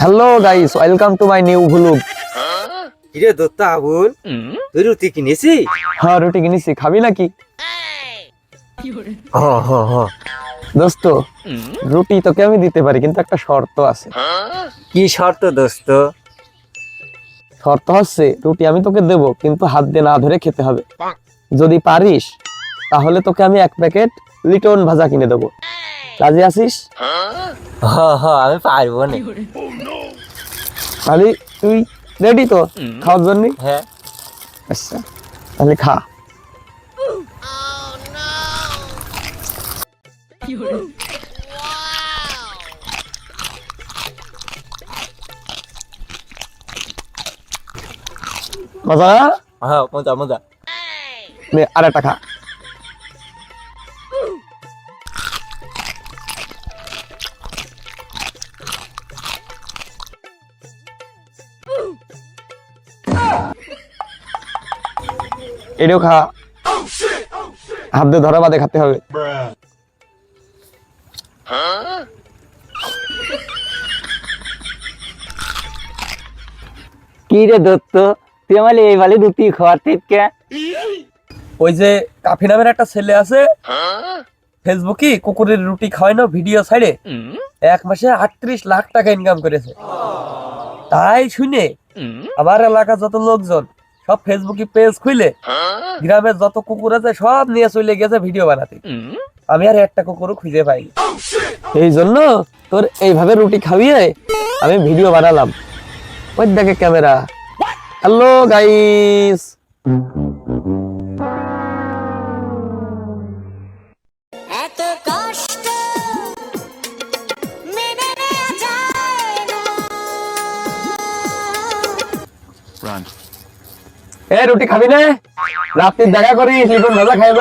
Hello guys welcome to my new vlog কিরে দত্ত আবুল? তুই রুটি কিনেছি? হ্যাঁ রুটি কিনেছি। খাবি নাকি? হ হ হ। দোস্ত রুটি তোকে আমি দিতে পারি কিন্তু একটা শর্ত আছে। কি শর্ত দোস্ত? শর্ত হচ্ছে রুটি আমি তোকে দেব কিন্তু হাত দিয়ে না ধরে খেতে হবে। যদি পারিস তাহলে তোকে আমি এক প্যাকেট লিটন ভাজা কিনে দেবো। রাজি আছিস? আমি পারব না। তাহলে তুই রেডি তো খাওয়ার জন্য? হ্যাঁ। আচ্ছা তাহলে খা। মজা? হ্যাঁ মজা মজা। আর একটা খা। এটাও খা। হাত দিয়ে ধরা বাদে খেতে হবে। কি রে দত্ত? তুই আমার এই বালি রুটি খাওয়ার থেকে ওই যে কাফি নামের একটা ছেলে আছে। ফেসবুকে কুকুরের রুটি খাওয়াই না ভিডিও ছাড়ে এক মাসে আটত্রিশ লাখ টাকা ইনকাম করেছে। তাই শুনে আমার এলাকার যত লোকজন সব ফেসবুকে পেজ খুলে গ্রামের যত কুকুর আছে সব নিয়ে চলে গেছে ভিডিও বানাতে। আমি আর একটা কুকুরও খুঁজে পাইনি। এই জন্য তোর এইভাবে রুটি খাইয়ে আমি ভিডিও বানালাম। ওই দেখে ক্যামেরা। হ্যালো গাইস এত এ রুটি খাবি না? রাত্রি দেখা করিস লিটন ভাজা খাই